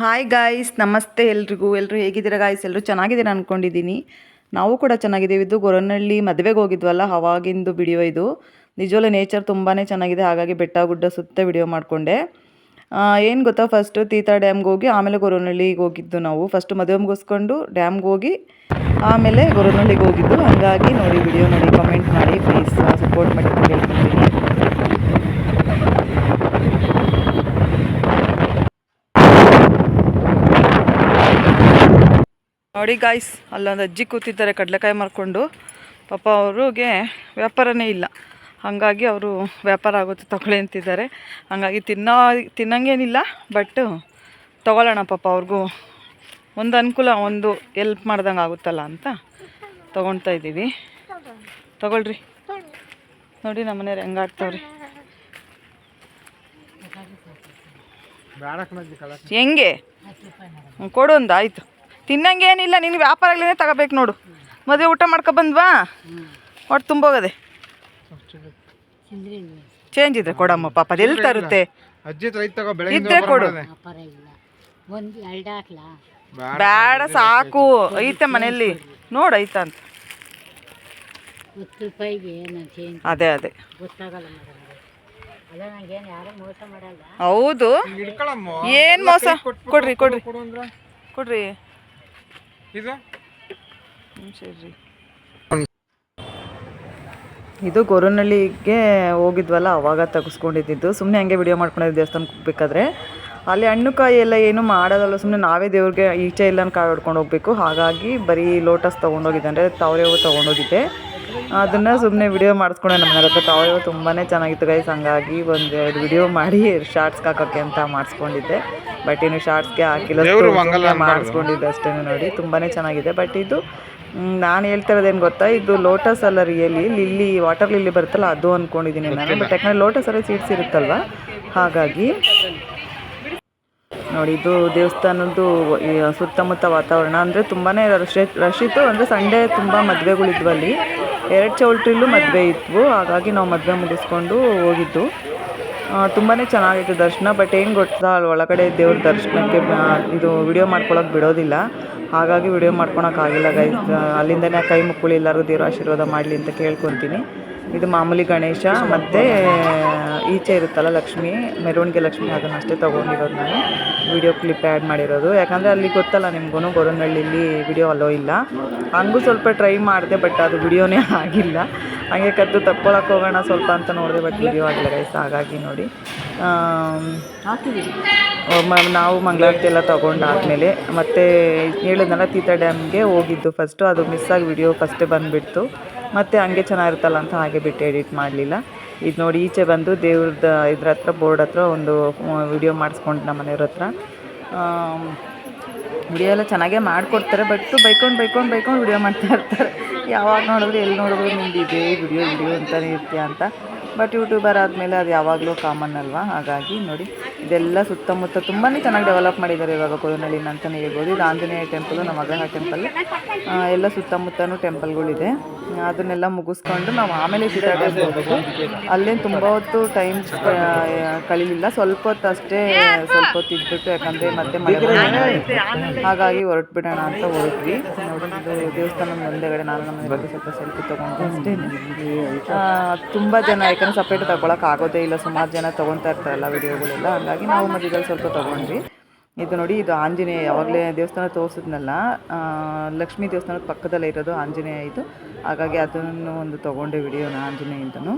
Hi guys ನಮಸ್ತೆ ಎಲ್ರಿಗೂ. ಎಲ್ಲರೂ ಹೇಗಿದ್ದೀರಾ ಗಾಯ್ಸ್ ಎಲ್ಲರೂ ಚೆನ್ನಾಗಿದ್ದೀರಾ ಅಂದ್ಕೊಂಡಿದ್ದೀನಿ ನಾವು ಕೂಡ ಚೆನ್ನಾಗಿದ್ದೀವಿ. ಇದು ಗೊರವನಹಳ್ಳಿ ಮದುವೆಗೆ ಹೋಗಿದ್ವಲ್ಲ, ಅವಾಗಿಂದು ವಿಡಿಯೋ ಇದು. ನಿಜವಲ್ಲ ನೇಚರ್ ತುಂಬಾ ಚೆನ್ನಾಗಿದೆ. ಹಾಗಾಗಿ ಬೆಟ್ಟ, ಗುಡ್ಡ ಸುತ್ತ ವಿಡಿಯೋ ಮಾಡಿಕೊಂಡೆ. ಏನು ಗೊತ್ತಾ ಫಸ್ಟು ತೀತಾ ಡ್ಯಾಮ್ಗೆ ಹೋಗಿ, ಆಮೇಲೆ ಗೊರವನಹಳ್ಳಿಗೆ ಹೋಗಿದ್ದು ನಾವು. ಫಸ್ಟು ಮದುವೆ ಮುಗಿಸ್ಕೊಂಡು ಡ್ಯಾಮ್ಗೆ ಹೋಗಿ, ಆಮೇಲೆ ಗೊರವನಹಳ್ಳಿಗೆ ಹೋಗಿದ್ದು. ಹಾಗಾಗಿ ನೋಡಿ ವಿಡಿಯೋ ನೋಡಿ ಕಮೆಂಟ್ ಮಾಡಿ ಪ್ಲೀಸ್ ಸಪೋರ್ಟ್ ಮಾಡಿ ನೋಡಿ ಗಾಯ್ಸ್ ಅಲ್ಲೊಂದು ಅಜ್ಜಿ ಕೂತಿದ್ದಾರೆ ಕಡಲೆಕಾಯಿ ಮಾರ್ಕೊಂಡು. ಪಾಪ ಅವ್ರಿಗೆ ವ್ಯಾಪಾರನೇ ಇಲ್ಲ. ಹಾಗಾಗಿ ಅವರು ವ್ಯಾಪಾರ ಆಗುತ್ತೆ ತಗೊಳ್ಳಿ ಅಂತಿದ್ದಾರೆ. ಹಾಗಾಗಿ ತಿನ್ನೋ ತಿನ್ನಂಗೇನಿಲ್ಲ ಬಟ್ ತಗೊಳ್ಳೋಣ ಪಾಪ ಅವ್ರಿಗೂ. ಒಂದು ಅನುಕೂಲ ಒಂದು ಎಲ್ಪ್ ಮಾಡ್ದಂಗೆ ಆಗುತ್ತಲ್ಲ ಅಂತ ತೊಗೊಳ್ತಾ ಇದ್ದೀವಿ. ತಗೊಳ್ರಿ. ನೋಡಿ ನಮ್ಮ ಮನೆಯವ್ರು ಹೆಂಗೆ ಆಡ್ತಾವ್ರಿ. ಹೆಂಗೆ? ಕೊಡೋಂದು ಕೊಡು ಒಂದು ಆಯಿತು. ತಿನ್ನಂಗೇನಿಲ್ಲ ನೀನು ವ್ಯಾಪಾರಗಳೇ ತಗೋಬೇಕು ನೋಡು. ಮದುವೆ ಊಟ ಮಾಡ್ಕೊ ಬಂದ್ವಾ ಒಟ್ಟು ತುಂಬೋಗದೆ. ಚೇಂಜ್ ಇದ್ರೆ ಕೊಡಮ್ಮ ಪಾಪ ಎಲ್ಲ ಎಲ್ಲಿ ತರುತ್ತೆ? ಇದ್ರೆ ಕೊಡು. ಬೇಡ ಸಾಕು. ಐತೆ ಮನೆಯಲ್ಲಿ. ನೋಡು ಐತಾ ಅಂತ. ಅದೇ ಅದೇ. ಗೊತ್ತಾಗಲ್ಲ ಮೇಡಮ್ ಅಲ್ಲ ನನಗೇನು ಯಾರು ಮೋಸ ಮಾಡಲ್ಲ. ಹೌದು. ಏನ್ ಏನು ಮೋಸ? ಕೊಡ್ರಿ ಕೊಡ್ರಿ. ಕೊಡು ಅಂದ್ರ. ಕೊಡ್ರಿ. ಇದು? ಸರಿ ಇದು ಗೊರವನಹಳ್ಳಿಗೆ ಹೋಗಿದ್ವಲ್ಲ, ಅವಾಗ ತೆಗೆಸ್ಕೊಂಡಿದ್ದು ಸುಮ್ಮನೆ ಹಂಗೆ ವಿಡಿಯೋ ಮಾಡ್ಕೊಂಡಿದ್ದು ದೇವಸ್ಥಾನಕ್ಕೆ ಹೋಗ್ಬೇಕಾದ್ರೆ. ಅಲ್ಲಿ ಹಣ್ಣು ಕಾಯಿ ಎಲ್ಲ ಏನು ಮಾಡೋದಲ್ಲ ಸುಮ್ಮನೆ ನಾವೇ ದೇವ್ರಿಗೆ ಈಚೆ ಇಲ್ಲ ಕಾಯಿ ಹೊಡ್ಕೊಂಡು ಹೋಗ್ಬೇಕು. ಹಾಗಾಗಿ ಬರೀ ಲೋಟಸ್ ತೊಗೊಂಡೋಗಿದ್ದೆ. ಅಂದರೆ ತಾವರೆ ಹೂವು ತೊಗೊಂಡೋಗಿದ್ದೆ. ಅದನ್ನು ಸುಮ್ಮನೆ ವಿಡಿಯೋ ಮಾಡಿಸ್ಕೊಂಡೆ ನಮ್ಮ ಹತ್ರ. ತಾವರೆ ತುಂಬಾ ಚೆನ್ನಾಗಿತ್ತು ಗೈಸ್ ಹಂಗಾಗಿ ಒಂದು ಎರಡು ವಿಡಿಯೋ ಮಾಡಿ ಶಾರ್ಟ್ಸ್ಗೆ ಹಾಕೋಕ್ಕೆ ಅಂತ ಮಾಡಿಸ್ಕೊಂಡಿದ್ದೆ. ಬಟ್ ಇನ್ನು ಶಾರ್ಟ್ಸ್ಗೆ ಹಾಕಿಲ್ಲ. ಮಾಡಿಸ್ಕೊಂಡಿದ್ದೆ ಅಷ್ಟೇ ನೋಡಿ. ತುಂಬಾ ಚೆನ್ನಾಗಿದೆ. ಬಟ್ ಇದು ನಾನು ಹೇಳ್ತಾ ಇರೋದೇನು ಗೊತ್ತಾ? ಇದು ಲೋಟಸ್ ಅಲ್ಲ ರಿಯಲಿ ಲಿಲ್ಲಿ ವಾಟರ್ ಲಿಲ್ಲಿ ಬರುತ್ತಲ್ಲ ಅದು ಅಂದ್ಕೊಂಡಿದ್ದೀನಿ ನಾನು. ಬಟ್ ಯಾಕಂದರೆ ಲೋಟಸ್ ಅಲ್ಲೇ ಸೀಡ್ಸ್ ಇರುತ್ತಲ್ವ? ಹಾಗಾಗಿ ನೋಡಿ ಇದು ದೇವಸ್ಥಾನದ್ದು ಸುತ್ತಮುತ್ತ ವಾತಾವರಣ. ಅಂದರೆ ತುಂಬಾ ರಶ್ ರಶ್ ಇತ್ತು. ಅಂದರೆ ಸಂಡೇ ತುಂಬ ಮದುವೆಗಳಿದ್ವು ಅಲ್ಲಿ. ಎರಡು ಚೌಲ್ಟ್ರಿಲ್ಲೂ ಮದುವೆ ಇತ್ತು ಹಾಗಾಗಿ ನಾವು ಮದುವೆ ಮುಗಿಸ್ಕೊಂಡು ಹೋಗಿದ್ದು. ತುಂಬಾ ಚೆನ್ನಾಗಿತ್ತು ದರ್ಶನ, ಬಟ್ ಏನು ಗೊತ್ತಾ, ಅಲ್ಲಿ ಒಳಗಡೆ ದೇವ್ರ ದರ್ಶನಕ್ಕೆ ಇದು ವಿಡಿಯೋ ಮಾಡ್ಕೊಳ್ಳೋಕೆ ಬಿಡೋದಿಲ್ಲ. ಹಾಗಾಗಿ ವಿಡಿಯೋ ಮಾಡ್ಕೊಳಕ್ಕಾಗಿಲ್ಲ ಗೈ ಅಲ್ಲಿಂದನೇ ಕೈ ಮುಕ್ಕುಳಿ ಎಲ್ಲರೂ ದೇವ್ರ ಆಶೀರ್ವಾದ ಮಾಡಲಿ ಅಂತ ಕೇಳ್ಕೊತೀನಿ. ಇದು ಮಾಮೂಲಿ ಗಣೇಶ, ಮತ್ತು ಈಚೆ ಇರುತ್ತಲ್ಲ ಲಕ್ಷ್ಮಿ, ಮೆರವಣಿಗೆ ಲಕ್ಷ್ಮಿ, ಅದನ್ನು ಅಷ್ಟೇ ತೊಗೊಂಡಿರೋದು ನಾನು. ವಿಡಿಯೋ ಕ್ಲಿಪ್ ಆ್ಯಡ್ ಮಾಡಿರೋದು. ಯಾಕಂದರೆ ಅಲ್ಲಿ ಗೊತ್ತಲ್ಲ ನಿಮ್ಗೂ ಗೊರನಹಳ್ಳಿಲಿ ವಿಡಿಯೋ ಅಲೋ ಇಲ್ಲ. ಹಂಗೂ ಸ್ವಲ್ಪ ಟ್ರೈ ಮಾಡಿದೆ ಬಟ್ ಅದು ವಿಡಿಯೋನೇ ಆಗಿಲ್ಲ. ಹಾಗೆ ಕದ್ದು ತಕ್ಕೊಳಕ್ಕೆ ಹೋಗೋಣ ಸ್ವಲ್ಪ ಅಂತ ನೋಡಿದೆ ಬಟ್ ವಿಡಿಯೋ ಆಗಿಲ್ಲ ಗೈಸ್ ಹಾಗಾಗಿ ನೋಡಿ. ಮ- ನಾವು ಮಂಗಳಾರತಿ ಎಲ್ಲ ತೊಗೊಂಡಾದಮೇಲೆ ಮತ್ತು ಹೇಳಿದ್ನಲ್ಲ ತೀತ ಡ್ಯಾಮ್ಗೆ ಹೋಗಿದ್ದು ಫಸ್ಟು ಅದು ಮಿಸ್ ಆಗಿ ವಿಡಿಯೋ ಫಸ್ಟೇ ಬಂದುಬಿಡ್ತು. ಮತ್ತು ಹಂಗೆ ಚೆನ್ನಾಗಿರುತ್ತಲ್ಲ ಅಂತ ಹಾಗೆ ಬಿಟ್ಟು ಎಡಿಟ್ ಮಾಡಲಿಲ್ಲ. ಇದು ನೋಡಿ ಈಚೆ ಬಂದು ದೇವ್ರದ್ದು ಇದ್ರ ಹತ್ರ ಬೋರ್ಡ್ ಹತ್ರ ಒಂದು ವಿಡಿಯೋ ಮಾಡಿಸ್ಕೊಂಡು ನಮ್ಮ ಮನೆಯವ್ರ ಹತ್ರ. ವಿಡಿಯೋ ಎಲ್ಲ ಚೆನ್ನಾಗೇ ಮಾಡಿಕೊಡ್ತಾರೆ ಬಟ್ ಬೈಕೊಂಡು ಬೈಕೊಂಡು ಬೈಕೊಂಡು ವಿಡಿಯೋ ಮಾಡ್ತಾ ಇರ್ತಾರೆ. ಯಾವಾಗ ನೋಡಿದ್ರು, ಎಲ್ಲಿ ನೋಡಿದ್ರು ನಿಮ್ದು ಇದೇ ವಿಡಿಯೋ ವಿಡಿಯೋ ಅಂತಲೇ ಇರ್ತೀಯ ಅಂತ. ಬಟ್ ಯೂಟ್ಯೂಬರ್ ಆದಮೇಲೆ ಅದು ಯಾವಾಗಲೂ ಕಾಮನ್ ಅಲ್ವಾ? ಹಾಗಾಗಿ ನೋಡಿ, ಇದೆಲ್ಲ ಸುತ್ತಮುತ್ತ ತುಂಬಾ ಚೆನ್ನಾಗಿ ಡೆವಲಪ್ ಮಾಡಿದ್ದಾರೆ ಇವಾಗ ಕೊರನಹಳ್ಳಿನ ಅಂತಲೇ ಹೇಳ್ಬೋದು. ಇದು ಆಂಜನೇಯ ಟೆಂಪಲ್ ನಮ್ಮ ಅಗ್ರಹ ಟೆಂಪಲ್ ಎಲ್ಲ ಸುತ್ತಮುತ್ತನೂ ಟೆಂಪಲ್ಗಳಿದೆ ಅದನ್ನೆಲ್ಲ ಮುಗಿಸ್ಕೊಂಡು ನಾವು ಆಮೇಲೆ ಡ್ಯಾಮ್ಗೆ ಹೋಗೋದು ಅಲ್ಲೇನು ತುಂಬ ಹೊತ್ತು ಟೈಮ್ ಕಳೀಲಿಲ್ಲ. ಸ್ವಲ್ಪ ಹೊತ್ತು ಅಷ್ಟೇ, ಸ್ವಲ್ಪ ಹೊತ್ತು ಇದ್ಬಿಟ್ಟು ಯಾಕಂದರೆ ಮತ್ತೆ ಮಳೆ ಹಾಗಾಗಿ ಹೊರಟು ಬಿಡೋಣ ಅಂತ ಹೊರಟ್ವಿ ನೋಡಿ ಇದು ದೇವಸ್ಥಾನದ ಮುಂದೆಗಡೆ ನಾನು ನಮ್ಮ ಸ್ವಲ್ಪ ಸೆಲ್ಫಿ ತೊಗೊಂಡು ಅಷ್ಟೇ. ತುಂಬ ಜನ ಯಾಕಂದ್ರೆ ಸಪ್ರೇಟ್ ತಗೊಳಕ್ಕೆ ಆಗೋದೇ ಇಲ್ಲ. ಸುಮಾರು ಜನ ತೊಗೊತಾ ಇರ್ತಾರಲ್ಲ ವಿಡಿಯೋಗಳೆಲ್ಲ ಹಾಗಾಗಿ ನಾವು ಮಧ್ಯದಲ್ಲಿ ಸ್ವಲ್ಪ ತೊಗೊಂಡ್ವಿ. ಇದು ನೋಡಿ, ಇದು ಆಂಜನೇಯ, ಯಾವಾಗಲೇ ದೇವಸ್ಥಾನ ತೋರಿಸಿದ್ನಲ್ಲ ಲಕ್ಷ್ಮೀ ದೇವಸ್ಥಾನದ ಪಕ್ಕದಲ್ಲೇ ಇರೋದು ಆಂಜನೇಯ ಇದು. ಹಾಗಾಗಿ ಅದನ್ನು ಒಂದು ತೊಗೊಂಡೆ ವಿಡಿಯೋನ ಆಂಜನೇಯಂತನು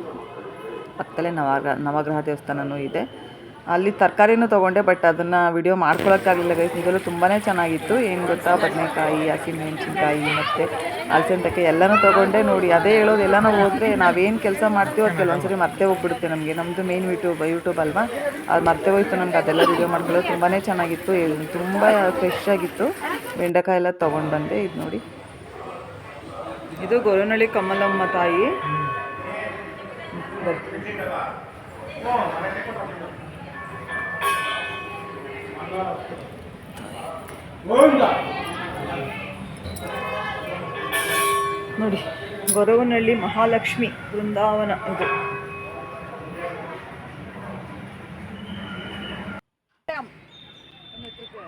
ಪಕ್ಕದಲ್ಲೇ ನವಗ್ರಹ ನವಗ್ರಹ ದೇವಸ್ಥಾನವೂ ಇದೆ. ಅಲ್ಲಿ ತರಕಾರಿನೂ ತೊಗೊಂಡೆ ಬಟ್ ಅದನ್ನು ವಿಡಿಯೋ ಮಾಡ್ಕೊಳಕ್ಕಾಗಲಿಲ್ಲ ಗೈಸ್ ನಿಜಲ್ಲೂ ತುಂಬಾ ಚೆನ್ನಾಗಿತ್ತು. ಏನು ಗೊತ್ತಾ? ಬದನೆಕಾಯಿ ಹಸಿಮೆಣಸಿನ್ಕಾಯಿ ಮತ್ತು ಹಲಸಿನಕಾಯಿ ಎಲ್ಲನೂ ತೊಗೊಂಡೆ. ನೋಡಿ ಅದೇ ಹೇಳೋದು ಎಲ್ಲನೂ ಹೋದರೆ ನಾವೇನು ಕೆಲಸ ಮಾಡ್ತೀವೋ ಅದು ಕೆಲವೊಂದ್ಸರಿ ಮತ್ತೆ ಹೋಗ್ಬಿಡುತ್ತೆ ನಮಗೆ. ನಮ್ಮದು ಮೇನ್ ಯೂಟ್ಯೂಬ್ ಯೂಟ್ಯೂಬ್ ಅಲ್ವಾ? ಅದು ಮತ್ತೆ ಹೋಯ್ತು ನಮ್ಗೆ. ಅದೆಲ್ಲ ವಿಡಿಯೋ ಮಾಡ್ಕೊಳ್ಳೋದು ತುಂಬಾ ಚೆನ್ನಾಗಿತ್ತು. ತುಂಬಾ ತುಂಬ ಫ್ರೆಶ್ ಆಗಿತ್ತು. ಬೆಂಡೆಕಾಯಿ ಎಲ್ಲ ತೊಗೊಂಡು ಬಂದೆ. ಇದು ನೋಡಿ. ಇದು ಗೋರನಳ್ಳಿ ಕಮಲಮ್ಮ ತಾಯಿ. ನೋಡಿ, ಗೊರವನಹಳ್ಳಿ ಮಹಾಲಕ್ಷ್ಮಿ ಬೃಂದಾವನ ಇದು. ಹತ್ರಕ್ಕೆ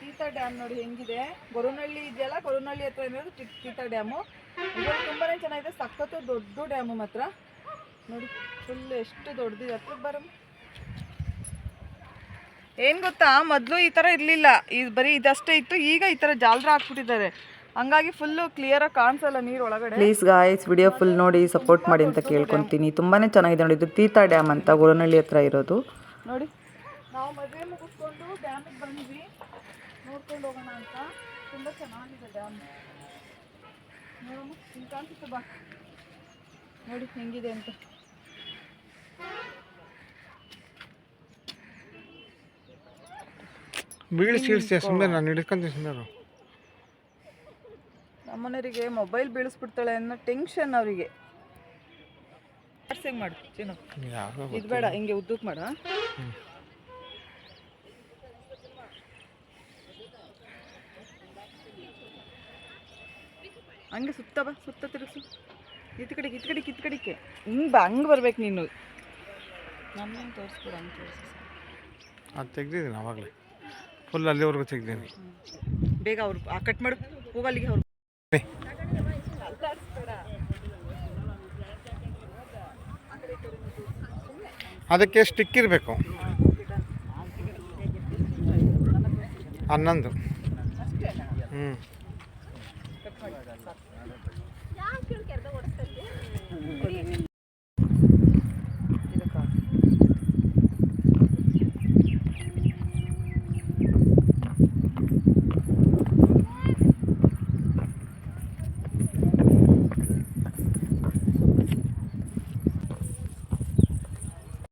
ತೀತಾ ಡ್ಯಾಮ್ ನೋಡಿ ಹೆಂಗಿದೆ. ಗೊರವನಹಳ್ಳಿ ಇದೆಯಲ್ಲ? ಗೊರವನಹಳ್ಳಿ ಹತ್ರ ಟಿ- ತೀತಾ ಡ್ಯಾಮು. ಇದು ತುಂಬಾನೇ ಚೆನ್ನಾಗಿದೆ. ಸಖತ್ತು ದೊಡ್ಡ ಡ್ಯಾಮು ಮಾತ್ರ. ನೋಡಿ ಫುಲ್ ಎಷ್ಟು ದೊಡ್ಡದಿದೆ. ಹತ್ರಕ್ಕೆ ಬರಮ್ಮ. ಏನು ಗೊತ್ತಾ? ಮೊದಲು ಈ ಥರ ಇರಲಿಲ್ಲ. ಇದು ಬರೀ ಇದಷ್ಟೇ ಇತ್ತು. ಈಗ ಈ ಥರ ಜಾಲ್ರ ಹಾಕ್ಬಿಟ್ಟಿದ್ದಾರೆ ಹಂಗಾಗಿ ಫುಲ್ಲು ಕ್ಲಿಯರಾಗಿ ಕಾಣಿಸಲ್ಲ ನೀರು ಒಳಗಡೆ. ಪ್ಲೀಸ್ ಗಾಯ್ಸ್ ವಿಡಿಯೋ ಫುಲ್ ನೋಡಿ ಸಪೋರ್ಟ್ ಮಾಡಿ ಅಂತ ಕೇಳ್ಕೊತೀನಿ. ತುಂಬಾ ಚೆನ್ನಾಗಿದೆ ನೋಡಿ. ಇದು ತೀತಾ ಡ್ಯಾಮ್ ಅಂತ ಗೊರವನಹಳ್ಳಿ ಹತ್ರ ಇರೋದು. ನೋಡಿ. ನಾವು ಮದುವೆ ಮುಗಿಸ್ಕೊಂಡು ಡ್ಯಾಮಿಗೆ ಬಂದ್ವಿ. ನೋಡ್ಕೊಂಡು ಹೋಗೋಣ ಅಂತ. ತುಂಬ ಚೆನ್ನಾಗಿದೆ ಡ್ಯಾಮ್ ನೋಡೋಣ ಕಾಣಿಸುತ್ತೆ? ಬಾ. ನೋಡಿ ಹೆಂಗಿದೆ ಅಂತ. ಬೀಳಿಸಿ ಇಳಿಸಿ ಸುಮ್ಮನೆ ನಾನು ಹಿಡ್ಕೊಂತೀನಿ ಸುಮ್ಮನೆ ನಮ್ಮನೆಯವರಿಗೆ ಮೊಬೈಲ್ ಬೀಳಿಸ್ಬಿಡ್ತಾಳೆ ಅನ್ನೋ ಟೆನ್ಷನ್ ಅವರಿಗೆ. ಹೆಂಗೆ ಮಾಡು ಯಾವ ಇದು ಬೇಡ ಹಿಂಗೆ ಉದ್ದಕ್ಕೆ ಮಾಡ ಹಂಗೆ ಸುತ್ತ ಬಾ ಸುತ್ತ ತಿರುಗಿಸು. ಇತ್ ಕಡೆಗೆ ಇತ್ ಕಡೆಗೆ ಇತ್ ಕಡೆಗೆ. ಹಿಂಗೆ ಬಾ ಹಂಗೆ ಬರ್ಬೇಕು ನೀನು. ನಮ್ಮನ್ನು ತೋರಿಸ್ಬಿಡ ಹಂಗೆ ತೋರಿಸಿ. ಅದು ತೆಗ್ದಿದ್ದೀನಿ ಆವಾಗಲೇ ಫುಲ್ ಅಲ್ಲಿವರೆಗೂ ತೆಗ್ದೇನೆ ಬೇಗ ಅವ್ರು ಕಟ್ ಮಾಡಿ. ಹೋಗಲ್ಲಿಗೆ ಅವ್ರು. ಅದಕ್ಕೆ ಸ್ಟಿಕ್ ಇರಬೇಕು. ಹನ್ನೊಂದು. ಹ್ಞೂ